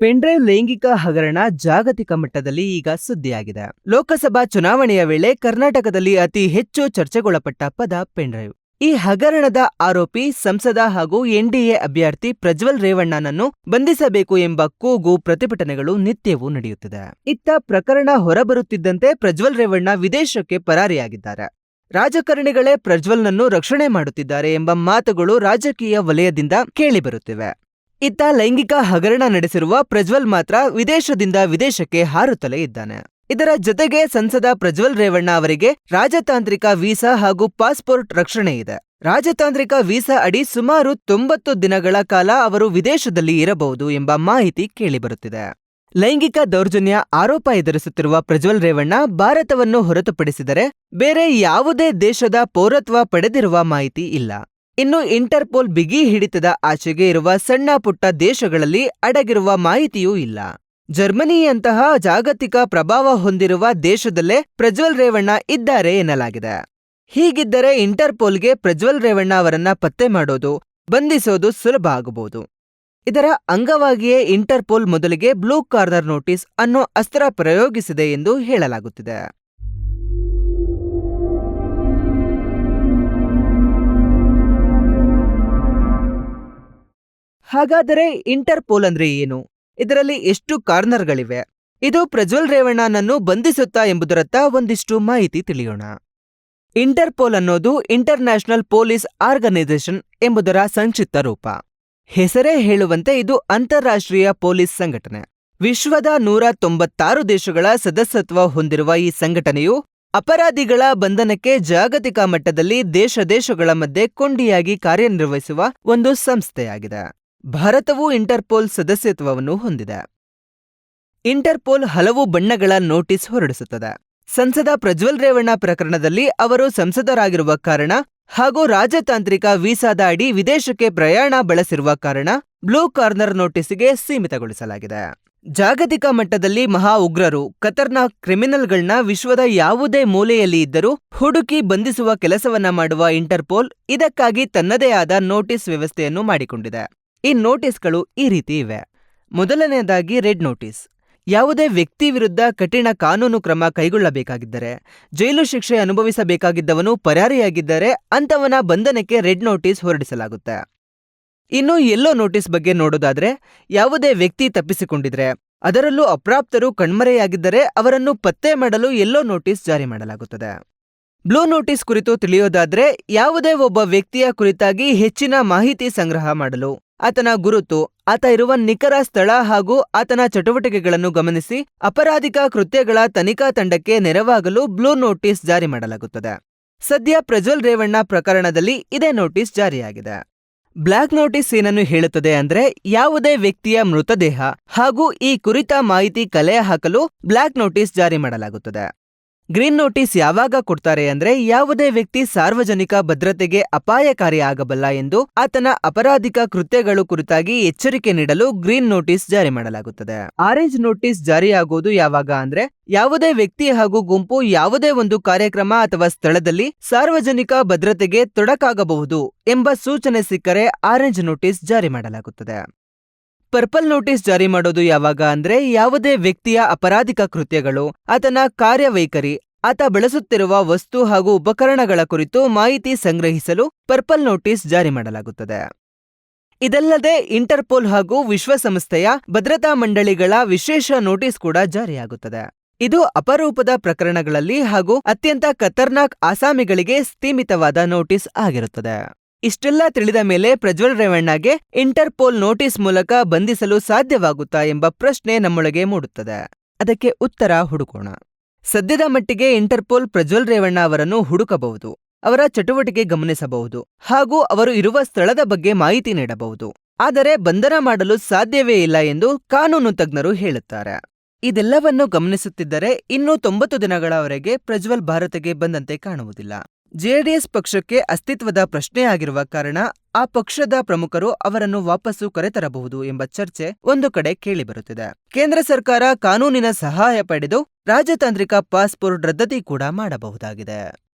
Pen drive ಲೈಂಗಿಕ ಹಗರಣ ಜಾಗತಿಕ ಮಟ್ಟದಲ್ಲಿ ಈಗ ಸುದ್ದಿಯಾಗಿದೆ. ಲೋಕಸಭಾ ಚುನಾವಣೆಯ ವೇಳೆ ಕರ್ನಾಟಕದಲ್ಲಿ ಅತಿ ಹೆಚ್ಚು ಚರ್ಚೆಗೊಳಪಟ್ಟ ಪದ ಪೆನ್ಡ್ರೈವ್. ಈ ಹಗರಣದ ಆರೋಪಿ ಸಂಸದ ಹಾಗೂ ಎನ್ಡಿಎ ಅಭ್ಯರ್ಥಿ ಪ್ರಜ್ವಲ್ ರೇವಣ್ಣನನ್ನು ಬಂಧಿಸಬೇಕು ಎಂಬ ಕೂಗು ಪ್ರತಿಭಟನೆಗಳು ನಿತ್ಯವೂ ನಡೆಯುತ್ತಿದೆ. ಇತ್ತ ಪ್ರಕರಣ ಹೊರಬರುತ್ತಿದ್ದಂತೆ ಪ್ರಜ್ವಲ್ ರೇವಣ್ಣ ವಿದೇಶಕ್ಕೆ ಪರಾರಿಯಾಗಿದ್ದಾರೆ. ರಾಜಕಾರಣಿಗಳೇ ಪ್ರಜ್ವಲ್ನನ್ನು ರಕ್ಷಣೆ ಮಾಡುತ್ತಿದ್ದಾರೆ ಎಂಬ ಮಾತುಗಳು ರಾಜಕೀಯ ವಲಯದಿಂದ ಕೇಳಿಬರುತ್ತಿವೆ ಇತ್ತ ಲೈಂಗಿಕ ಹಗರಣ ನಡೆಸಿರುವ ಪ್ರಜ್ವಲ್ ಮಾತ್ರ ವಿದೇಶದಿಂದ ವಿದೇಶಕ್ಕೆ ಹಾರುತ್ತಲೇ ಇದ್ದಾನೆ. ಇದರ ಜೊತೆಗೆ ಸಂಸದ ಪ್ರಜ್ವಲ್ ರೇವಣ್ಣ ಅವರಿಗೆ ರಾಜತಾಂತ್ರಿಕ ವೀಸಾ ಹಾಗೂ ಪಾಸ್ಪೋರ್ಟ್ ರಕ್ಷಣೆ ಇದೆ. ರಾಜತಾಂತ್ರಿಕ ವೀಸಾ ಅಡಿ ಸುಮಾರು ತೊಂಬತ್ತು ದಿನಗಳ ಕಾಲ ಅವರು ವಿದೇಶದಲ್ಲಿ ಇರಬಹುದು ಎಂಬ ಮಾಹಿತಿ ಕೇಳಿಬರುತ್ತಿದೆ. ಲೈಂಗಿಕ ದೌರ್ಜನ್ಯ ಆರೋಪ ಎದುರಿಸುತ್ತಿರುವ ಪ್ರಜ್ವಲ್ ರೇವಣ್ಣ ಭಾರತವನ್ನು ಹೊರತುಪಡಿಸಿದರೆ ಬೇರೆ ಯಾವುದೇ ದೇಶದ ಪೌರತ್ವ ಪಡೆದಿರುವ ಮಾಹಿತಿ ಇಲ್ಲ. ಇನ್ನು ಇಂಟರ್ಪೋಲ್ ಬಿಗಿ ಹಿಡಿತದ ಆಚೆಗೆ ಇರುವ ಸಣ್ಣ ಪುಟ್ಟ ದೇಶಗಳಲ್ಲಿ ಅಡಗಿರುವ ಮಾಹಿತಿಯೂ ಇಲ್ಲ. ಜರ್ಮನಿಯಂತಹ ಜಾಗತಿಕ ಪ್ರಭಾವ ಹೊಂದಿರುವ ದೇಶದಲ್ಲೇ ಪ್ರಜ್ವಲ್ ರೇವಣ್ಣ ಇದ್ದಾರೆ ಎನ್ನಲಾಗಿದೆ. ಹೀಗಿದ್ದರೆ ಇಂಟರ್ಪೋಲ್ಗೆ ಪ್ರಜ್ವಲ್ ರೇವಣ್ಣ ಅವರನ್ನ ಪತ್ತೆ ಮಾಡೋದು, ಬಂಧಿಸೋದು ಸುಲಭ ಆಗಬಹುದು. ಇದರ ಅಂಗವಾಗಿಯೇ ಇಂಟರ್ಪೋಲ್ ಮೊದಲಿಗೆ ಬ್ಲೂ ಕಾರ್ನರ್ ನೋಟಿಸ್ ಅನ್ನೋ ಅಸ್ತ್ರ ಪ್ರಯೋಗಿಸಿದೆ ಎಂದು ಹೇಳಲಾಗುತ್ತಿದೆ. ಹಾಗಾದರೆ ಇಂಟರ್ಪೋಲ್ ಅಂದ್ರೆ ಏನು? ಇದರಲ್ಲಿ ಎಷ್ಟು ಕಾರ್ನರ್ಗಳಿವೆ? ಇದು ಪ್ರಜ್ವಲ್ ರೇವಣ್ಣನನ್ನು ಬಂಧಿಸುತ್ತಾ ಎಂಬುದರತ್ತ ಒಂದಿಷ್ಟು ಮಾಹಿತಿ ತಿಳಿಯೋಣ. ಇಂಟರ್ಪೋಲ್ ಅನ್ನೋದು ಇಂಟರ್ನ್ಯಾಷನಲ್ ಪೊಲೀಸ್ ಆರ್ಗನೈಸೇಷನ್ ಎಂಬುದರ ಸಂಕ್ಷಿಪ್ತ ರೂಪ. ಹೆಸರೇ ಹೇಳುವಂತೆ ಇದು ಅಂತಾರಾಷ್ಟ್ರೀಯ ಪೊಲೀಸ್ ಸಂಘಟನೆ. ವಿಶ್ವದ ನೂರ ತೊಂಬತ್ತಾರು ದೇಶಗಳ ಸದಸ್ಯತ್ವ ಹೊಂದಿರುವ ಈ ಸಂಘಟನೆಯು ಅಪರಾಧಿಗಳ ಬಂಧನಕ್ಕೆ ಜಾಗತಿಕ ಮಟ್ಟದಲ್ಲಿ ದೇಶ ದೇಶಗಳ ಮಧ್ಯೆ ಕೊಂಡಿಯಾಗಿ ಕಾರ್ಯನಿರ್ವಹಿಸುವ ಒಂದು ಸಂಸ್ಥೆಯಾಗಿದೆ. ಭಾರತವು ಇಂಟರ್ಪೋಲ್ ಸದಸ್ಯತ್ವವನ್ನು ಹೊಂದಿದೆ. ಇಂಟರ್ಪೋಲ್ ಹಲವು ಬಣ್ಣಗಳ ನೋಟಿಸ್ ಹೊರಡಿಸುತ್ತದೆ. ಸಂಸದ ಪ್ರಜ್ವಲ್ ರೇವಣ್ಣ ಪ್ರಕರಣದಲ್ಲಿ ಅವರು ಸಂಸದರಾಗಿರುವ ಕಾರಣ ಹಾಗೂ ರಾಜತಾಂತ್ರಿಕ ವೀಸಾದ ಅಡಿ ವಿದೇಶಕ್ಕೆ ಪ್ರಯಾಣ ಬಳಸಿರುವ ಕಾರಣ ಬ್ಲೂ ಕಾರ್ನರ್ ನೋಟಿಸ್ಗೆ ಸೀಮಿತಗೊಳಿಸಲಾಗಿದೆ. ಜಾಗತಿಕ ಮಟ್ಟದಲ್ಲಿ ಮಹಾ ಉಗ್ರರು, ಖತರ್ನಾಕ್ ಕ್ರಿಮಿನಲ್ಗಳನ್ನ ವಿಶ್ವದ ಯಾವುದೇ ಮೂಲೆಯಲ್ಲಿ ಇದ್ದರೂ ಹುಡುಕಿ ಬಂಧಿಸುವ ಕೆಲಸವನ್ನ ಮಾಡುವ ಇಂಟರ್ಪೋಲ್ ಇದಕ್ಕಾಗಿ ತನ್ನದೇ ಆದ ನೋಟಿಸ್ ವ್ಯವಸ್ಥೆಯನ್ನು ಮಾಡಿಕೊಂಡಿದೆ. ಈ ನೋಟಿಸ್ಗಳು ಈ ರೀತಿ ಇವೆ. ಮೊದಲನೆಯದಾಗಿ ರೆಡ್ ನೋಟಿಸ್. ಯಾವುದೇ ವ್ಯಕ್ತಿ ವಿರುದ್ಧ ಕಠಿಣ ಕಾನೂನು ಕ್ರಮ ಕೈಗೊಳ್ಳಬೇಕಾಗಿದ್ದರೆ, ಜೈಲು ಶಿಕ್ಷೆ ಅನುಭವಿಸಬೇಕಾಗಿದ್ದವನು ಪರಾರಿಯಾಗಿದ್ದರೆ ಅಂತವನ ಬಂಧನಕ್ಕೆ ರೆಡ್ ನೋಟಿಸ್ ಹೊರಡಿಸಲಾಗುತ್ತೆ. ಇನ್ನು ಎಲ್ಲೋ ನೋಟಿಸ್ ಬಗ್ಗೆ ನೋಡೋದಾದ್ರೆ, ಯಾವುದೇ ವ್ಯಕ್ತಿ ತಪ್ಪಿಸಿಕೊಂಡಿದ್ರೆ, ಅದರಲ್ಲೂ ಅಪ್ರಾಪ್ತರು ಕಣ್ಮರೆಯಾಗಿದ್ದರೆ ಅವರನ್ನು ಪತ್ತೆ ಮಾಡಲು ಎಲ್ಲೋ ನೋಟಿಸ್ ಜಾರಿ ಮಾಡಲಾಗುತ್ತದೆ. ಬ್ಲೂ ನೋಟಿಸ್ ಕುರಿತು ತಿಳಿಯೋದಾದ್ರೆ, ಯಾವುದೇ ಒಬ್ಬ ವ್ಯಕ್ತಿಯ ಕುರಿತಾಗಿ ಹೆಚ್ಚಿನ ಮಾಹಿತಿ ಸಂಗ್ರಹ ಮಾಡಲು ಆತನ ಗುರುತು, ಆತ ಇರುವ ನಿಖರ ಸ್ಥಳ ಹಾಗೂ ಆತನ ಚಟುವಟಿಕೆಗಳನ್ನು ಗಮನಿಸಿ ಅಪರಾಧಿಕ ಕೃತ್ಯಗಳ ತನಿಖಾ ತಂಡಕ್ಕೆ ನೆರವಾಗಲು ಬ್ಲೂ ನೋಟಿಸ್ ಜಾರಿ ಮಾಡಲಾಗುತ್ತದೆ. ಸದ್ಯ ಪ್ರಜ್ವಲ್ ರೇವಣ್ಣ ಪ್ರಕರಣದಲ್ಲಿ ಇದೇ ನೋಟಿಸ್ ಜಾರಿಯಾಗಿದೆ. ಬ್ಲಾಕ್ ನೋಟಿಸ್ ಏನನ್ನು ಹೇಳುತ್ತದೆ ಅಂದ್ರೆ ಯಾವುದೇ ವ್ಯಕ್ತಿಯ ಮೃತದೇಹ ಹಾಗೂ ಈ ಕುರಿತ ಮಾಹಿತಿ ಕಲೆ ಹಾಕಲು ಬ್ಲಾಕ್ ನೋಟಿಸ್ ಜಾರಿ ಮಾಡಲಾಗುತ್ತದೆ. ಗ್ರೀನ್ ನೋಟಿಸ್ ಯಾವಾಗ ಕೊಡ್ತಾರೆ ಅಂದ್ರೆ ಯಾವುದೇ ವ್ಯಕ್ತಿ ಸಾರ್ವಜನಿಕ ಭದ್ರತೆಗೆ ಅಪಾಯಕಾರಿ ಆಗಬಲ್ಲ ಎಂದು ಆತನ ಅಪರಾಧಿಕ ಕೃತ್ಯಗಳು ಕುರಿತಾಗಿ ಎಚ್ಚರಿಕೆ ನೀಡಲು ಗ್ರೀನ್ ನೋಟಿಸ್ ಜಾರಿ ಮಾಡಲಾಗುತ್ತದೆ. ಆರೆಂಜ್ ನೋಟಿಸ್ ಜಾರಿಯಾಗುವುದು ಯಾವಾಗ ಅಂದ್ರೆ ಯಾವುದೇ ವ್ಯಕ್ತಿ ಹಾಗೂ ಗುಂಪು ಯಾವುದೇ ಒಂದು ಕಾರ್ಯಕ್ರಮ ಅಥವಾ ಸ್ಥಳದಲ್ಲಿ ಸಾರ್ವಜನಿಕ ಭದ್ರತೆಗೆ ತೊಡಕಾಗಬಹುದು ಎಂಬ ಸೂಚನೆ ಸಿಕ್ಕರೆ ಆರೆಂಜ್ ನೋಟಿಸ್ ಜಾರಿ ಮಾಡಲಾಗುತ್ತದೆ. ಪರ್ಪಲ್ ನೋಟಿಸ್ ಜಾರಿ ಮಾಡೋದು ಯಾವಾಗ ಅಂದ್ರೆ ಯಾವುದೇ ವ್ಯಕ್ತಿಯ ಅಪರಾಧಿಕ ಕೃತ್ಯಗಳು, ಆತನ ಕಾರ್ಯವೈಖರಿ, ಆತ ಬಳಸುತ್ತಿರುವ ವಸ್ತು ಹಾಗೂ ಉಪಕರಣಗಳ ಕುರಿತು ಮಾಹಿತಿ ಸಂಗ್ರಹಿಸಲು ಪರ್ಪಲ್ ನೋಟಿಸ್ ಜಾರಿ ಮಾಡಲಾಗುತ್ತದೆ. ಇದಲ್ಲದೆ ಇಂಟರ್ಪೋಲ್ ಹಾಗೂ ವಿಶ್ವಸಂಸ್ಥೆಯ ಭದ್ರತಾ ಮಂಡಳಿಗಳ ವಿಶೇಷ ನೋಟಿಸ್ ಕೂಡ ಜಾರಿಯಾಗುತ್ತದೆ. ಇದು ಅಪರೂಪದ ಪ್ರಕರಣಗಳಲ್ಲಿ ಹಾಗೂ ಅತ್ಯಂತ ಖತರ್ನಾಕ್ ಆಸಾಮಿಗಳಿಗೆ ಸೀಮಿತವಾದ ನೋಟಿಸ್ ಆಗಿರುತ್ತದೆ. ಇಷ್ಟೆಲ್ಲ ತಿಳಿದ ಮೇಲೆ ಪ್ರಜ್ವಲ್ ರೇವಣ್ಣಗೆ ಇಂಟರ್ಪೋಲ್ ನೋಟಿಸ್ ಮೂಲಕ ಬಂಧಿಸಲು ಸಾಧ್ಯವಾಗುತ್ತಾ ಎಂಬ ಪ್ರಶ್ನೆ ನಮ್ಮೊಳಗೆ ಮೂಡುತ್ತದೆ. ಅದಕ್ಕೆ ಉತ್ತರ ಹುಡುಕೋಣ. ಸದ್ಯದ ಮಟ್ಟಿಗೆ ಇಂಟರ್ಪೋಲ್ ಪ್ರಜ್ವಲ್ ರೇವಣ್ಣ ಅವರನ್ನು ಹುಡುಕಬಹುದು, ಅವರ ಚಟುವಟಿಕೆ ಗಮನಿಸಬಹುದು ಹಾಗೂ ಅವರು ಇರುವ ಸ್ಥಳದ ಬಗ್ಗೆ ಮಾಹಿತಿ ನೀಡಬಹುದು. ಆದರೆ ಬಂಧನ ಮಾಡಲು ಸಾಧ್ಯವೇ ಇಲ್ಲ ಎಂದು ಕಾನೂನು ತಜ್ಞರು ಹೇಳುತ್ತಾರೆ. ಇದೆಲ್ಲವನ್ನು ಗಮನಿಸುತ್ತಿದ್ದರೆ ಇನ್ನೂ ತೊಂಬತ್ತು ದಿನಗಳವರೆಗೆ ಪ್ರಜ್ವಲ್ ಭಾರತಕ್ಕೆ ಬಂದಂತೆ ಕಾಣುವುದಿಲ್ಲ. ಜೆಡಿಎಸ್ ಪಕ್ಷಕ್ಕೆ ಅಸ್ತಿತ್ವದ ಪ್ರಶ್ನೆಯಾಗಿರುವ ಕಾರಣ ಆ ಪಕ್ಷದ ಪ್ರಮುಖರು ಅವರನ್ನು ವಾಪಸ್ಸು ಕರೆತರಬಹುದು ಎಂಬ ಚರ್ಚೆ ಒಂದು ಕಡೆ ಕೇಳಿಬರುತ್ತಿದೆ. ಕೇಂದ್ರ ಸರ್ಕಾರ ಕಾನೂನಿನ ಸಹಾಯ ಪಡೆದು ರಾಜತಾಂತ್ರಿಕ ಪಾಸ್ಪೋರ್ಟ್ ರದ್ದತಿ ಕೂಡ ಮಾಡಬಹುದಾಗಿದೆ.